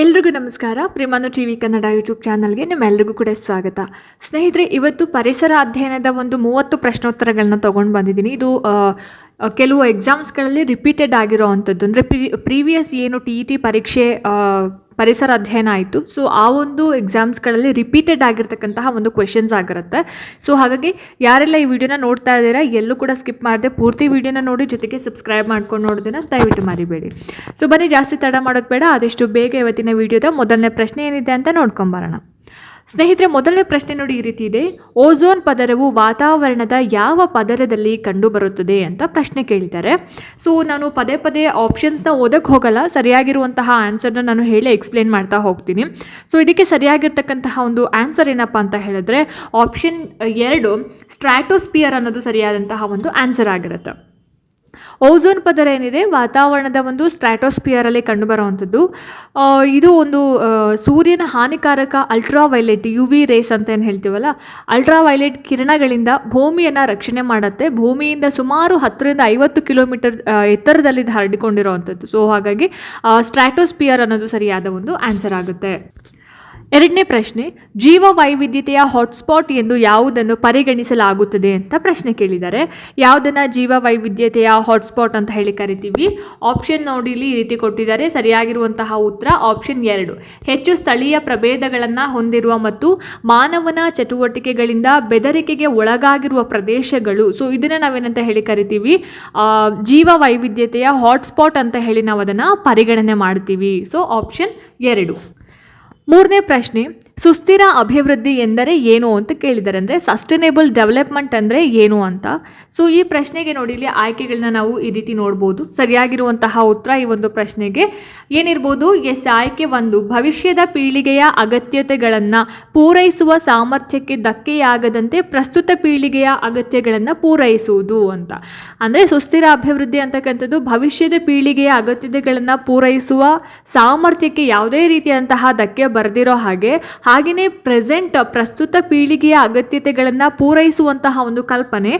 ಎಲ್ರಿಗೂ ನಮಸ್ಕಾರ. ಪ್ರಿಮಾನು ಟಿ ವಿ ಕನ್ನಡ ಯೂಟ್ಯೂಬ್ ಚಾನಲ್ಗೆ ನಿಮ್ಮೆಲ್ಲರಿಗೂ ಕೂಡ ಸ್ವಾಗತ. ಸ್ನೇಹಿತರೆ, ಇವತ್ತು ಪರಿಸರ ಅಧ್ಯಯನದ ಒಂದು ಮೂವತ್ತು ಪ್ರಶ್ನೋತ್ತರಗಳನ್ನ ತೊಗೊಂಡು ಬಂದಿದ್ದೀನಿ. ಇದು ಕೆಲವು ಎಕ್ಸಾಮ್ಸ್ಗಳಲ್ಲಿ ರಿಪೀಟೆಡ್ ಆಗಿರೋ ಅಂಥದ್ದು. ಅಂದರೆ ಪ್ರಿ ಪ್ರೀವಿಯಸ್ ಏನು ಟಿ ಇ ಟಿ ಪರೀಕ್ಷೆ ಪರಿಸರ ಅಧ್ಯಯನ ಆಯಿತು. ಸೊ ಆ ಒಂದು ಎಕ್ಸಾಮ್ಸ್ಗಳಲ್ಲಿ ರಿಪೀಟೆಡ್ ಆಗಿರ್ತಕ್ಕಂತಹ ಒಂದು ಕ್ವೆಶನ್ಸ್ ಆಗಿರುತ್ತೆ. ಸೊ ಹಾಗಾಗಿ ಯಾರೆಲ್ಲ ಈ ವಿಡಿಯೋನ ನೋಡ್ತಾ ಇದ್ದೀರಾ, ಎಲ್ಲೂ ಕೂಡ ಸ್ಕಿಪ್ ಮಾಡದೆ ಪೂರ್ತಿ ವಿಡಿಯೋನ ನೋಡಿ, ಜೊತೆಗೆ ಸಬ್ಸ್ಕ್ರೈಬ್ ಮಾಡ್ಕೊಂಡು ನೋಡೋದನ್ನ ದಯವಿಟ್ಟು ಮರಿಬೇಡಿ. ಸೊ ಬನ್ನಿ, ಜಾಸ್ತಿ ತಡ ಮಾಡೋದು ಬೇಡ. ಆದಷ್ಟು ಬೇಗ ಇವತ್ತಿನ ವಿಡಿಯೋದ ಮೊದಲನೇ ಪ್ರಶ್ನೆ ಏನಿದೆ ಅಂತ ನೋಡ್ಕೊಂಬರೋಣ ಸ್ನೇಹಿತರೆ, ಮೊದಲನೇ ಪ್ರಶ್ನೆ ನೋಡಿ ಈ ರೀತಿ ಇದೆ. ಓಝೋನ್ ಪದರವು ವಾತಾವರಣದ ಯಾವ ಪದರದಲ್ಲಿ ಕಂಡುಬರುತ್ತದೆ ಅಂತ ಪ್ರಶ್ನೆ ಕೇಳಿದ್ದಾರೆ. ಸೊ ನಾನು ಪದೇ ಪದೇ ಆಪ್ಷನ್ಸ್ನ ಓದಕ್ಕೆ ಹೋಗಲ್ಲ. ಸರಿಯಾಗಿರುವಂತಹ ಆನ್ಸರ್ನ ನಾನು ಹೇಳಿ ಎಕ್ಸ್ಪ್ಲೇನ್ ಮಾಡ್ತಾ ಹೋಗ್ತೀನಿ. ಸೊ ಇದಕ್ಕೆ ಸರಿಯಾಗಿರ್ತಕ್ಕಂತಹ ಒಂದು ಆನ್ಸರ್ ಏನಪ್ಪ ಅಂತ ಹೇಳಿದ್ರೆ ಆಪ್ಷನ್ ಎರಡು ಸ್ಟ್ರಾಟೋಸ್ಪಿಯರ್ ಅನ್ನೋದು ಸರಿಯಾದಂತಹ ಒಂದು ಆನ್ಸರ್ ಆಗಿರುತ್ತೆ. ಓಝೋನ್ ಪದರ ಏನಿದೆ? ವಾತಾವರಣದ ಒಂದು ಸ್ಟ್ರಾಟೋಸ್ಪಿಯರಲ್ಲಿ ಕಂಡುಬರುವಂಥದ್ದು. ಇದು ಒಂದು ಸೂರ್ಯನ ಹಾನಿಕಾರಕ ultraviolet U V rays ಅಂತ ಏನು ಹೇಳ್ತೀವಲ್ಲ ಅಲ್ಟ್ರಾ ವೈಲೆಟ್ ಕಿರಣಗಳಿಂದ ಭೂಮಿಯನ್ನು ರಕ್ಷಣೆ ಮಾಡುತ್ತೆ. ಭೂಮಿಯಿಂದ ಸುಮಾರು ಹತ್ತರಿಂದ ಐವತ್ತು ಕಿಲೋಮೀಟರ್ ಎತ್ತರದಲ್ಲಿ ಹರಡಿಕೊಂಡಿರುವಂಥದ್ದು. ಸೊ ಹಾಗಾಗಿ ಸ್ಟ್ರಾಟೋಸ್ಪಿಯರ್ ಅನ್ನೋದು ಸರಿಯಾದ ಒಂದು ಆನ್ಸರ್ ಆಗುತ್ತೆ. ಎರಡನೇ ಪ್ರಶ್ನೆ ಜೀವ ವೈವಿಧ್ಯತೆಯ ಹಾಟ್ಸ್ಪಾಟ್ ಎಂದು ಯಾವುದನ್ನು ಪರಿಗಣಿಸಲಾಗುತ್ತದೆ ಅಂತ ಪ್ರಶ್ನೆ ಕೇಳಿದ್ದಾರೆ. ಯಾವುದನ್ನು ಜೀವ ವೈವಿಧ್ಯತೆಯ ಹಾಟ್ಸ್ಪಾಟ್ ಅಂತ ಹೇಳಿ ಕರಿತೀವಿ? ಆಪ್ಷನ್ ನೋಡಿ ಇಲ್ಲಿ ಈ ರೀತಿ ಕೊಟ್ಟಿದ್ದಾರೆ. ಸರಿಯಾಗಿರುವಂತಹ ಉತ್ತರ ಆಪ್ಷನ್ ಎರಡು. ಹೆಚ್ಚು ಸ್ಥಳೀಯ ಪ್ರಭೇದಗಳನ್ನು ಹೊಂದಿರುವ ಮತ್ತು ಮಾನವನ ಚಟುವಟಿಕೆಗಳಿಂದ ಬೆದರಿಕೆಗೆ ಒಳಗಾಗಿರುವ ಪ್ರದೇಶಗಳು. ಸೊ ಇದನ್ನು ನಾವೇನಂತ ಹೇಳಿ ಕರಿತೀವಿ? ಜೀವ ವೈವಿಧ್ಯತೆಯ ಹಾಟ್ಸ್ಪಾಟ್ ಅಂತ ಹೇಳಿ ನಾವು ಅದನ್ನು ಪರಿಗಣನೆ ಮಾಡ್ತೀವಿ. ಸೊ ಆಪ್ಷನ್ ಎರಡು. ಮೂರನೇ ಪ್ರಶ್ನೆ ಸುಸ್ಥಿರ ಅಭಿವೃದ್ಧಿ ಎಂದರೆ ಏನು ಅಂತ ಕೇಳಿದ್ದಾರೆ. ಅಂದರೆ ಸಸ್ಟೈನೇಬಲ್ ಡೆವಲಪ್ಮೆಂಟ್ ಅಂದರೆ ಏನು ಅಂತ. ಸೊ ಈ ಪ್ರಶ್ನೆಗೆ ನೋಡಿ, ಇಲ್ಲಿ ಆಯ್ಕೆಗಳನ್ನ ನಾವು ಈ ರೀತಿ ನೋಡ್ಬೋದು. ಸರಿಯಾಗಿರುವಂತಹ ಉತ್ತರ ಈ ಒಂದು ಪ್ರಶ್ನೆಗೆ. ಏನಿರ್ಬೋದು? ಎಸ್, ಆಯ್ಕೆ ಒಂದು. ಭವಿಷ್ಯದ ಪೀಳಿಗೆಯ ಅಗತ್ಯತೆಗಳನ್ನು ಪೂರೈಸುವ ಸಾಮರ್ಥ್ಯಕ್ಕೆ ಧಕ್ಕೆಯಾಗದಂತೆ ಪ್ರಸ್ತುತ ಪೀಳಿಗೆಯ ಅಗತ್ಯಗಳನ್ನು ಪೂರೈಸುವುದು ಅಂತ. ಅಂದರೆ ಸುಸ್ಥಿರ ಅಭಿವೃದ್ಧಿ ಅಂತಕ್ಕಂಥದ್ದು ಭವಿಷ್ಯದ ಪೀಳಿಗೆಯ ಅಗತ್ಯತೆಗಳನ್ನು ಪೂರೈಸುವ ಸಾಮರ್ಥ್ಯಕ್ಕೆ ಯಾವುದೇ ರೀತಿಯಂತಹ ಧಕ್ಕೆ ಬರೆದಿರೋ ಹಾಗೆ ಹಾಗೆಯೇ ಪ್ರೆಸೆಂಟ್ ಪ್ರಸ್ತುತ ಪೀಳಿಗೆಯ ಅಗತ್ಯತೆಗಳನ್ನು ಪೂರೈಸುವಂತಹ ಒಂದು ಕಲ್ಪನೆ.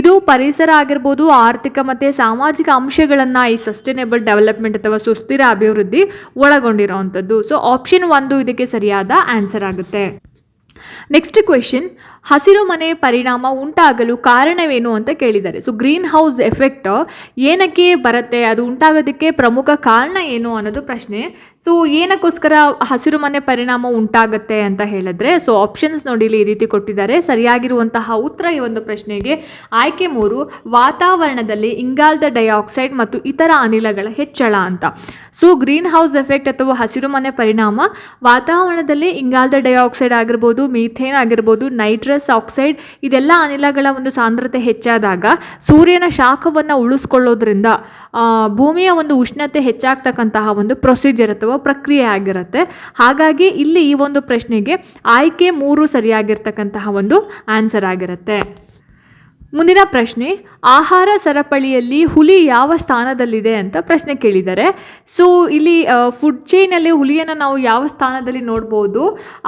ಇದು ಪರಿಸರ ಆಗಿರ್ಬೋದು, ಆರ್ಥಿಕ ಮತ್ತು ಸಾಮಾಜಿಕ ಅಂಶಗಳನ್ನು ಈ ಸಸ್ಟೈನೇಬಲ್ ಡೆವಲಪ್ಮೆಂಟ್ ಅಥವಾ ಸುಸ್ಥಿರ ಅಭಿವೃದ್ಧಿ ಒಳಗೊಂಡಿರುವಂಥದ್ದು. ಸೊ ಆಪ್ಷನ್ ಒಂದು ಇದಕ್ಕೆ ಸರಿಯಾದ ಆನ್ಸರ್ ಆಗುತ್ತೆ. ನೆಕ್ಸ್ಟ್ ಕ್ವೆಶನ್ ಹಸಿರು ಮನೆ ಪರಿಣಾಮ ಉಂಟಾಗಲು ಕಾರಣವೇನು ಅಂತ ಕೇಳಿದ್ದಾರೆ. ಸೊ ಗ್ರೀನ್ ಹೌಸ್ ಎಫೆಕ್ಟ್ ಏನಕ್ಕೆ ಬರುತ್ತೆ? ಅದು ಉಂಟಾಗೋದಕ್ಕೆ ಪ್ರಮುಖ ಕಾರಣ ಏನು ಅನ್ನೋದು ಪ್ರಶ್ನೆ. ಸೊ ಏನಕ್ಕೋಸ್ಕರ ಹಸಿರು ಮನೆ ಪರಿಣಾಮ ಉಂಟಾಗುತ್ತೆ ಅಂತ ಹೇಳಿದ್ರೆ ಸೊ ಆಪ್ಷನ್ಸ್ ನೋಡಿ ಇಲ್ಲಿ ಈ ರೀತಿ ಕೊಟ್ಟಿದ್ದಾರೆ. ಸರಿಯಾಗಿರುವಂತಹ ಉತ್ತರ ಈ ಒಂದು ಪ್ರಶ್ನೆಗೆ. ಆಯ್ಕೆ ಮೂರು, ವಾತಾವರಣದಲ್ಲಿ ಇಂಗಾಲದ ಡೈಆಕ್ಸೈಡ್ ಮತ್ತು ಇತರ ಅನಿಲಗಳ ಹೆಚ್ಚಳ ಅಂತ. ಸೊ ಗ್ರೀನ್ ಹೌಸ್ ಎಫೆಕ್ಟ್ ಅಥವಾ ಹಸಿರು ಮನೆ ಪರಿಣಾಮ ವಾತಾವರಣದಲ್ಲಿ ಇಂಗಾಲದ ಡೈಆಕ್ಸೈಡ್ ಆಗಿರ್ಬೋದು, ಮೀಥೇನ್ ಆಗಿರ್ಬೋದು ನೈಟ್ರಸ್ ಆಕ್ಸೈಡ್ ಇದೆಲ್ಲ ಅನಿಲಗಳ ಒಂದು ಸಾಂದ್ರತೆ ಹೆಚ್ಚಾದಾಗ ಸೂರ್ಯನ ಶಾಖವನ್ನು ಉಳಿಸ್ಕೊಳ್ಳೋದ್ರಿಂದ ಭೂಮಿಯ ಒಂದು ಉಷ್ಣತೆ ಹೆಚ್ಚಾಗ್ತಕ್ಕಂತಹ ಒಂದು ಪ್ರೊಸೀಜರ್ ಅಥವಾ ಪ್ರಕ್ರಿಯೆ ಆಗಿರುತ್ತೆ. ಹಾಗಾಗಿ ಇಲ್ಲಿ ಈ ಒಂದು ಪ್ರಶ್ನೆಗೆ ಆಯ್ಕೆ ಮೂರು ಸರಿಯಾಗಿರ್ತಕ್ಕಂತಹ ಒಂದು ಆನ್ಸರ್ ಆಗಿರುತ್ತೆ. ಮುಂದಿನ ಪ್ರಶ್ನೆ, ಆಹಾರ ಸರಪಳಿಯಲ್ಲಿ ಹುಲಿ ಯಾವ ಸ್ಥಾನದಲ್ಲಿದೆ ಅಂತ ಪ್ರಶ್ನೆ ಕೇಳಿದ್ದಾರೆ. ಸೊ ಇಲ್ಲಿ ಫುಡ್ ಚೈನಲ್ಲಿ ಹುಲಿಯನ್ನು ನಾವು ಯಾವ ಸ್ಥಾನದಲ್ಲಿ ನೋಡ್ಬೋದು?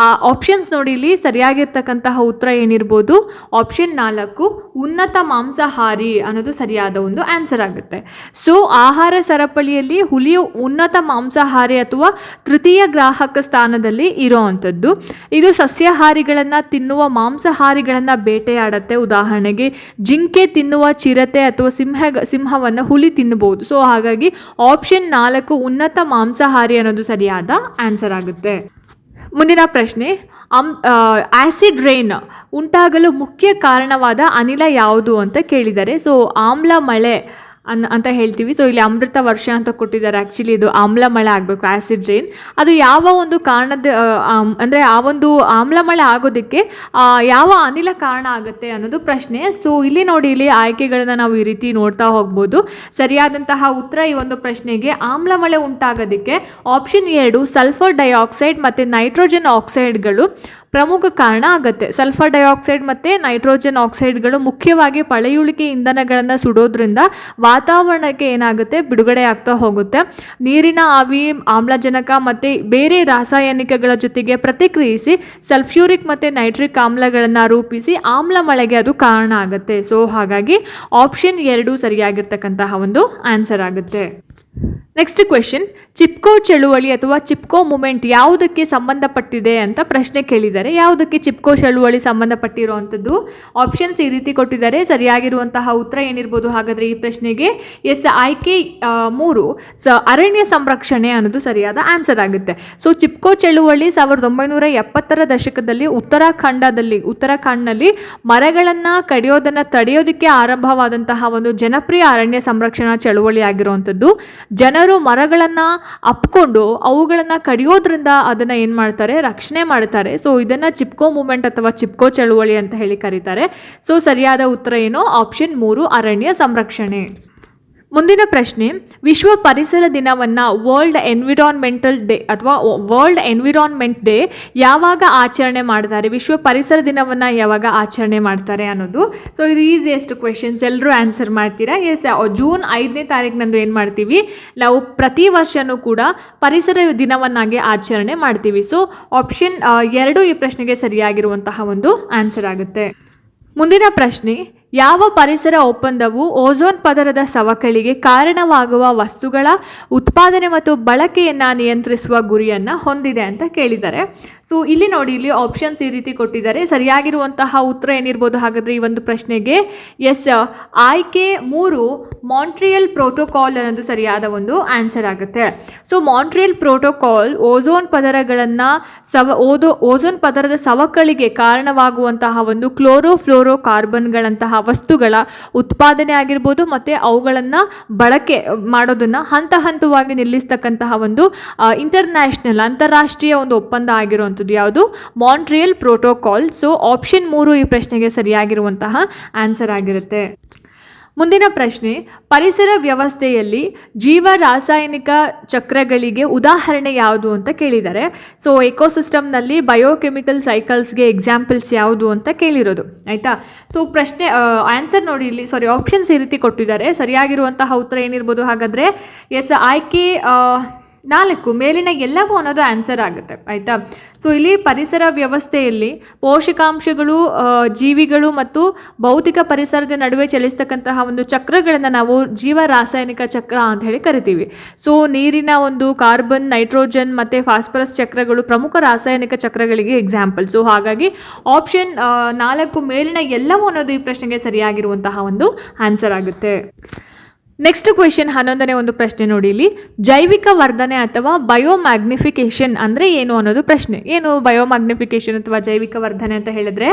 ಆ ಆಪ್ಷನ್ಸ್ ನೋಡಿ, ಇಲ್ಲಿ ಸರಿಯಾಗಿರ್ತಕ್ಕಂತಹ ಉತ್ತರ ಏನಿರ್ಬೋದು? ಆಪ್ಷನ್ ನಾಲ್ಕು, ಉನ್ನತ ಮಾಂಸಾಹಾರಿ ಅನ್ನೋದು ಸರಿಯಾದ ಒಂದು ಆನ್ಸರ್ ಆಗುತ್ತೆ. ಸೊ ಆಹಾರ ಸರಪಳಿಯಲ್ಲಿ ಹುಲಿಯು ಉನ್ನತ ಮಾಂಸಾಹಾರಿ ಅಥವಾ ತೃತೀಯ ಗ್ರಾಹಕ ಸ್ಥಾನದಲ್ಲಿ ಇರೋವಂಥದ್ದು. ಇದು ಸಸ್ಯಾಹಾರಿಗಳನ್ನು ತಿನ್ನುವ ಮಾಂಸಾಹಾರಿಗಳನ್ನು ಬೇಟೆಯಾಡತ್ತೆ. ಉದಾಹರಣೆಗೆ ಜಿಂಕೆ ತಿನ್ನುವ ಚಿರತೆ ಅಥವಾ ಸಿಂಹ, ಸಿಂಹವನ್ನು ಹುಲಿ ತಿನ್ನಬಹುದು ಸೊ ಹಾಗಾಗಿ ಆಪ್ಷನ್ ನಾಲ್ಕು ಉನ್ನತ ಮಾಂಸಾಹಾರಿ ಅನ್ನೋದು ಸರಿಯಾದ ಆನ್ಸರ್ ಆಗುತ್ತೆ. ಮುಂದಿನ ಪ್ರಶ್ನೆ, ಅಮ್ ಆ್ಯಸಿಡ್ ರೈನ್ ಉಂಟಾಗಲು ಮುಖ್ಯ ಕಾರಣವಾದ ಅನಿಲ ಯಾವುದು ಅಂತ ಕೇಳಿದ್ದಾರೆ ಸೊ ಆಮ್ಲ ಮಳೆ ಅನ್ ಅಂತ ಹೇಳ್ತೀವಿ. ಸೊ ಇಲ್ಲಿ ಅಮೃತ ವರ್ಷ ಅಂತ ಕೊಟ್ಟಿದ್ದಾರೆ. ಆ್ಯಕ್ಚುಲಿ ಇದು ಆಮ್ಲ ಮಳೆ ಆಗಬೇಕು ಆ್ಯಸಿಡ್ ರೈನ್ ಅದು ಯಾವ ಒಂದು ಕಾರಣದ ಅಂದರೆ ಆ ಒಂದು ಆಮ್ಲ ಮಳೆ ಆಗೋದಕ್ಕೆ ಯಾವ ಅನಿಲ ಕಾರಣ ಆಗುತ್ತೆ ಅನ್ನೋದು ಪ್ರಶ್ನೆ. ಸೊ ಇಲ್ಲಿ ನೋಡಿ, ಇಲ್ಲಿ ಆಯ್ಕೆಗಳನ್ನ ನಾವು ಈ ರೀತಿ ನೋಡ್ತಾ ಹೋಗ್ಬೋದು. ಸರಿಯಾದಂತಹ ಉತ್ತರ ಈ ಒಂದು ಪ್ರಶ್ನೆಗೆ ಆಮ್ಲ ಮಳೆ ಉಂಟಾಗೋದಕ್ಕೆ ಆಪ್ಷನ್ ಎರಡು ಸಲ್ಫರ್ ಡೈಆಕ್ಸೈಡ್ ಮತ್ತು ನೈಟ್ರೋಜನ್ ಆಕ್ಸೈಡ್ಗಳು ಪ್ರಮುಖ ಕಾರಣ ಆಗುತ್ತೆ. ಸಲ್ಫರ್ ಡೈಆಕ್ಸೈಡ್ ಮತ್ತು ನೈಟ್ರೋಜನ್ ಆಕ್ಸೈಡ್ಗಳು ಮುಖ್ಯವಾಗಿ ಪಳೆಯುಳಿಕೆ ಇಂಧನಗಳನ್ನು ಸುಡೋದ್ರಿಂದ ವಾತಾವರಣಕ್ಕೆ ಏನಾಗುತ್ತೆ? ಬಿಡುಗಡೆ ಆಗ್ತಾ ಹೋಗುತ್ತೆ. ನೀರಿನ ಆವಿ, ಆಮ್ಲಜನಕ ಮತ್ತು ಬೇರೆ ರಾಸಾಯನಿಕಗಳ ಜೊತೆಗೆ ಪ್ರತಿಕ್ರಿಯಿಸಿ ಸಲ್ಫ್ಯೂರಿಕ್ ಮತ್ತು ನೈಟ್ರಿಕ್ ಆಮ್ಲಗಳನ್ನು ರೂಪಿಸಿ ಆಮ್ಲ ಮಳೆಗೆ ಅದು ಕಾರಣ ಆಗುತ್ತೆ. ಸೊ ಹಾಗಾಗಿ ಆಪ್ಷನ್ ಎರಡು ಸರಿಯಾಗಿರ್ತಕ್ಕಂತಹ ಒಂದು ಆನ್ಸರ್ ಆಗುತ್ತೆ. ನೆಕ್ಸ್ಟ್ ಕ್ವೆಶನ್ ಚಿಪ್ಕೋ ಚಳುವಳಿ ಅಥವಾ ಚಿಪ್ಕೋ ಮೂಮೆಂಟ್ ಯಾವುದಕ್ಕೆ ಸಂಬಂಧಪಟ್ಟಿದೆ ಅಂತ ಪ್ರಶ್ನೆ ಕೇಳಿದ್ದಾರೆ ಯಾವುದಕ್ಕೆ ಚಿಪ್ಕೋ ಚಳುವಳಿ ಸಂಬಂಧಪಟ್ಟಿರುವಂಥದ್ದು? ಆಪ್ಷನ್ಸ್ ಈ ರೀತಿ ಕೊಟ್ಟಿದ್ದಾರೆ, ಸರಿಯಾಗಿರುವಂತಹ ಉತ್ತರ ಏನಿರ್ಬೋದು? ಹಾಗಾದರೆ ಈ ಪ್ರಶ್ನೆಗೆ ಎಸ್ ಆಯ್ಕೆ ಮೂರು, ಸ, ಅರಣ್ಯ ಸಂರಕ್ಷಣೆ ಅನ್ನೋದು ಸರಿಯಾದ ಆನ್ಸರ್ ಆಗುತ್ತೆ. ಸೊ ಚಿಪ್ಕೋ ಚಳುವಳಿ ಸಾವಿರದ ಒಂಬೈನೂರ ಎಪ್ಪತ್ತರ ದಶಕದಲ್ಲಿ ಉತ್ತರಾಖಂಡದಲ್ಲಿ, ಉತ್ತರಾಖಂಡ್ನಲ್ಲಿ ಮರಗಳನ್ನು ಕಡಿಯೋದನ್ನು ತಡೆಯೋದಕ್ಕೆ ಆರಂಭವಾದಂತಹ ಒಂದು ಜನಪ್ರಿಯ ಅರಣ್ಯ ಸಂರಕ್ಷಣಾ ಚಳುವಳಿ ಆಗಿರುವಂಥದ್ದು. ಜನರು ಮರಗಳನ್ನು ಅಪ್ಕೊಂಡು ಅವುಗಳನ್ನು ಕಡಿಯೋದ್ರಿಂದ ಅದನ್ನು ಏನು ಮಾಡ್ತಾರೆ? ರಕ್ಷಣೆ ಮಾಡ್ತಾರೆ. ಸೊ ಇದನ್ನು ಚಿಪ್ಕೋ ಮೂಮೆಂಟ್ ಅಥವಾ ಚಿಪ್ಕೋ ಚಳುವಳಿ ಅಂತ ಹೇಳಿ ಕರೀತಾರೆ. ಸೊ ಸರಿಯಾದ ಉತ್ತರ ಏನು? ಆಪ್ಷನ್ ಮೂರು, ಅರಣ್ಯ ಸಂರಕ್ಷಣೆ. ಮುಂದಿನ ಪ್ರಶ್ನೆ, ವಿಶ್ವ ಪರಿಸರ ದಿನವನ್ನು ವರ್ಲ್ಡ್ ಎನ್ವಿರಾನ್ಮೆಂಟಲ್ ಡೇ ಅಥವಾ ವರ್ಲ್ಡ್ ಎನ್ವಿರಾನ್ಮೆಂಟ್ ಡೇ ಯಾವಾಗ ಆಚರಣೆ ಮಾಡ್ತಾರೆ? ವಿಶ್ವ ಪರಿಸರ ದಿನವನ್ನು ಯಾವಾಗ ಆಚರಣೆ ಮಾಡ್ತಾರೆ ಅನ್ನೋದು. ಸೊ ಇದು ಈಸಿಯೆಸ್ಟ್ ಕ್ವೆಶನ್ಸ್ ಎಲ್ಲರೂ ಆನ್ಸರ್ ಮಾಡ್ತೀರಾ? ಎಸ್ ಜೂನ್ ಐದನೇ ತಾರೀಕಿನಂದು ಏನು ಮಾಡ್ತೀವಿ? ನಾವು ಪ್ರತಿ ವರ್ಷವೂ ಕೂಡ ಪರಿಸರ ದಿನವನ್ನಾಗಿ ಆಚರಣೆ ಮಾಡ್ತೀವಿ. ಸೊ ಆಪ್ಷನ್ ಎರಡು ಈ ಪ್ರಶ್ನೆಗೆ ಸರಿಯಾಗಿರುವಂತಹ ಒಂದು ಆನ್ಸರ್ ಆಗುತ್ತೆ. ಮುಂದಿನ ಪ್ರಶ್ನೆ ಯಾವ ಪರಿಸರ ಒಪ್ಪಂದವು ಓಝೋನ್ ಪದರದ ಸವಕಳಿಗೆ ಕಾರಣವಾಗುವ ವಸ್ತುಗಳ ಉತ್ಪಾದನೆ ಮತ್ತು ಬಳಕೆಯನ್ನು ನಿಯಂತ್ರಿಸುವ ಗುರಿಯನ್ನು ಹೊಂದಿದೆ ಅಂತ ಕೇಳಿದ್ದಾರೆ. ಸೊ ಇಲ್ಲಿ ನೋಡಿ, ಇಲ್ಲಿ ಆಪ್ಷನ್ಸ್ ಈ ರೀತಿ ಕೊಟ್ಟಿದ್ದಾರೆ. ಸರಿಯಾಗಿರುವಂತಹ ಉತ್ತರ ಏನಿರ್ಬೋದು? ಹಾಗಾದರೆ ಈ ಒಂದು ಪ್ರಶ್ನೆಗೆ ಎಸ್ ಆಯ್ಕೆ ಮೂರು ಮಾಂಟ್ರಿಯಲ್ ಪ್ರೋಟೋಕಾಲ್ ಅನ್ನೋದು ಸರಿಯಾದ ಒಂದು ಆನ್ಸರ್ ಆಗುತ್ತೆ. ಸೊ ಮಾಂಟ್ರಿಯಲ್ ಪ್ರೋಟೋಕಾಲ್ ಓಝೋನ್ ಪದರಗಳನ್ನು ಸವ, ಓದೋ ಓಝೋನ್ ಪದರದ ಸವಕಳಿಗೆ ಕಾರಣವಾಗುವಂತಹ ಒಂದು ಕ್ಲೋರೋಫ್ಲೋರೋ ಕಾರ್ಬನ್ಗಳಂತಹ ವಸ್ತುಗಳ ಉತ್ಪಾದನೆ ಆಗಿರ್ಬೋದು, ಮತ್ತು ಅವುಗಳನ್ನು ಬಳಕೆ ಮಾಡೋದನ್ನು ಹಂತ ಹಂತವಾಗಿ ನಿಲ್ಲಿಸ್ತಕ್ಕಂತಹ ಒಂದು ಇಂಟರ್ನ್ಯಾಷನಲ್ ಅಂತಾರಾಷ್ಟ್ರೀಯ ಒಂದು ಒಪ್ಪಂದ ಆಗಿರುವಂಥದ್ದು ಯಾವುದು? ಮಾಂಟ್ರಿಯಲ್ ಪ್ರೋಟೋಕಾಲ್ ಸೊ ಆಪ್ಷನ್ ಮೂರು ಈ ಪ್ರಶ್ನೆಗೆ ಸರಿಯಾಗಿರುವಂತಹ ಆನ್ಸರ್ ಆಗಿರುತ್ತೆ. ಮುಂದಿನ ಪ್ರಶ್ನೆ, ಪರಿಸರ ವ್ಯವಸ್ಥೆಯಲ್ಲಿ ಜೀವ ರಾಸಾಯನಿಕ ಚಕ್ರಗಳಿಗೆ ಉದಾಹರಣೆ ಯಾವುದು ಅಂತ ಕೇಳಿದ್ದಾರೆ. ಸೊ ಎಕೋಸಿಸ್ಟಮ್ನಲ್ಲಿ ಬಯೋಕೆಮಿಕಲ್ ಸೈಕಲ್ಸ್ಗೆ ಎಕ್ಸಾಂಪಲ್ಸ್ ಯಾವುದು ಅಂತ ಕೇಳಿರೋದು. ಆಯಿತಾ? ಸೊ ಪ್ರಶ್ನೆ ಆನ್ಸರ್ ನೋಡಿ ಇಲ್ಲಿ ಸಾರಿ ಆಪ್ಷನ್ಸ್ ಈ ರೀತಿ ಕೊಟ್ಟಿದ್ದಾರೆ. ಸರಿಯಾಗಿರುವಂತಹ ಉತ್ತರ ಏನಿರ್ಬೋದು ಹಾಗಾದರೆ? ಎಸ್ ಆಯ್ಕೆ ನಾಲ್ಕು, ಮೇಲಿನ ಎಲ್ಲವೂ ಅನ್ನೋದು ಆನ್ಸರ್ ಆಗುತ್ತೆ, ಆಯಿತಾ? ಸೊ ಇಲ್ಲಿ ಪರಿಸರ ವ್ಯವಸ್ಥೆಯಲ್ಲಿ ಪೋಷಕಾಂಶಗಳು ಜೀವಿಗಳು ಮತ್ತು ಭೌತಿಕ ಪರಿಸರದ ನಡುವೆ ಚಲಿಸ್ತಕ್ಕಂತಹ ಒಂದು ಚಕ್ರಗಳನ್ನು ನಾವು ಜೀವ ರಾಸಾಯನಿಕ ಚಕ್ರ ಅಂತ ಹೇಳಿ ಕರಿತೀವಿ. ಸೊ ನೀರಿನ ಒಂದು ಕಾರ್ಬನ್ ನೈಟ್ರೋಜನ್ ಮತ್ತು ಫಾಸ್ಫರಸ್ ಚಕ್ರಗಳು ಪ್ರಮುಖ ರಾಸಾಯನಿಕ ಚಕ್ರಗಳಿಗೆ ಎಕ್ಸಾಂಪಲ್ ಸೊ ಹಾಗಾಗಿ ಆಪ್ಷನ್ ನಾಲ್ಕು, ಮೇಲಿನ ಎಲ್ಲವೂ ಅನ್ನೋದು ಈ ಪ್ರಶ್ನೆಗೆ ಸರಿಯಾಗಿರುವಂತಹ ಒಂದು ಆನ್ಸರ್ ಆಗುತ್ತೆ. ನೆಕ್ಸ್ಟ್ ಕ್ವೆಶನ್ ಹನ್ನೊಂದನೇ ಒಂದು ಪ್ರಶ್ನೆ ನೋಡಿ ಇಲ್ಲಿ. ಜೈವಿಕ ವರ್ಧನೆ ಅಥವಾ ಬಯೋಮ್ಯಾಗ್ನಿಫಿಕೇಶನ್ ಅಂದರೆ ಏನು ಅನ್ನೋದು ಪ್ರಶ್ನೆ. ಏನು ಬಯೋಮ್ಯಾಗ್ನಿಫಿಕೇಶನ್ ಅಥವಾ ಜೈವಿಕ ವರ್ಧನೆ ಅಂತ ಹೇಳಿದ್ರೆ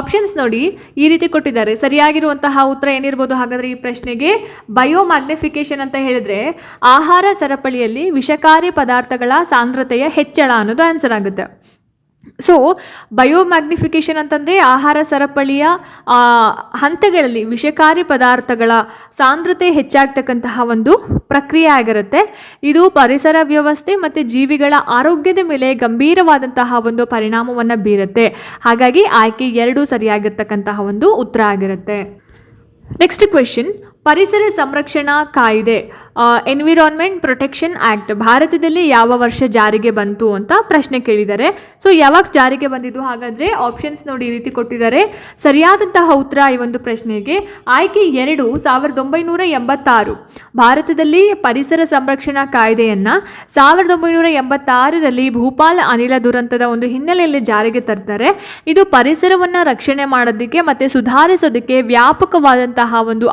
ಆಪ್ಷನ್ಸ್ ನೋಡಿ ಈ ರೀತಿ ಕೊಟ್ಟಿದ್ದಾರೆ. ಸರಿಯಾಗಿರುವಂತಹ ಉತ್ತರ ಏನಿರ್ಬೋದು? ಹಾಗಾದರೆ ಈ ಪ್ರಶ್ನೆಗೆ ಬಯೋಮ್ಯಾಗ್ನಿಫಿಕೇಶನ್ ಅಂತ ಹೇಳಿದ್ರೆ, ಆಹಾರ ಸರಪಳಿಯಲ್ಲಿ ವಿಷಕಾರಿ ಪದಾರ್ಥಗಳ ಸಾಂದ್ರತೆಯ ಹೆಚ್ಚಳ ಅನ್ನೋದು ಆನ್ಸರ್ ಆಗುತ್ತೆ. ಸೊ ಬಯೋಮ್ಯಾಗ್ನಿಫಿಕೇಷನ್ ಅಂತಂದರೆ ಆಹಾರ ಸರಪಳಿಯ ಹಂತಗಳಲ್ಲಿ ವಿಷಕಾರಿ ಪದಾರ್ಥಗಳ ಸಾಂದ್ರತೆ ಹೆಚ್ಚಾಗ್ತಕ್ಕಂತಹ ಒಂದು ಪ್ರಕ್ರಿಯೆ ಆಗಿರುತ್ತೆ. ಇದು ಪರಿಸರ ವ್ಯವಸ್ಥೆ ಮತ್ತು ಜೀವಿಗಳ ಆರೋಗ್ಯದ ಮೇಲೆ ಗಂಭೀರವಾದಂತಹ ಒಂದು ಪರಿಣಾಮವನ್ನು ಬೀರುತ್ತೆ. ಹಾಗಾಗಿ ಆಯ್ಕೆ ಎರಡೂ ಸರಿಯಾಗಿರ್ತಕ್ಕಂತಹ ಒಂದು ಉತ್ತರ ಆಗಿರುತ್ತೆ. ನೆಕ್ಸ್ಟ್ ಕ್ವೆಶನ್ ಪರಿಸರ ಸಂರಕ್ಷಣಾ ಕಾಯ್ದೆ ಎನ್ವಿರಾನ್ಮೆಂಟ್ ಪ್ರೊಟೆಕ್ಷನ್ ಆ್ಯಕ್ಟ್ ಭಾರತದಲ್ಲಿ ಯಾವ ವರ್ಷ ಜಾರಿಗೆ ಬಂತು ಅಂತ ಪ್ರಶ್ನೆ ಕೇಳಿದ್ದಾರೆ. ಸೊ ಯಾವಾಗ ಜಾರಿಗೆ ಬಂದಿದ್ದು ಹಾಗಾದರೆ ಆಪ್ಷನ್ಸ್ ನೋಡಿ ಈ ರೀತಿ ಕೊಟ್ಟಿದ್ದಾರೆ. ಸರಿಯಾದಂತಹ ಉತ್ತರ ಈ ಒಂದು ಪ್ರಶ್ನೆಗೆ. ಆಯ್ಕೆ ಎರಡು ಸಾವಿರದ ಒಂಬೈನೂರ ಎಂಬತ್ತಾರು. ಭಾರತದಲ್ಲಿ ಪರಿಸರ ಸಂರಕ್ಷಣಾ ಕಾಯ್ದೆಯನ್ನು ಸಾವಿರದ ಒಂಬೈನೂರ ಎಂಬತ್ತಾರರಲ್ಲಿ ಭೂಪಾಲ್ ಅನಿಲ ದುರಂತದ ಒಂದು ಹಿನ್ನೆಲೆಯಲ್ಲಿ ಜಾರಿಗೆ ತರ್ತಾರೆ. ಇದು ಪರಿಸರವನ್ನು ರಕ್ಷಣೆ ಮಾಡೋದಕ್ಕೆ ಮತ್ತು ಸುಧಾರಿಸೋದಕ್ಕೆ ವ್ಯಾಪಕವಾದಂತಹ ಒಂದು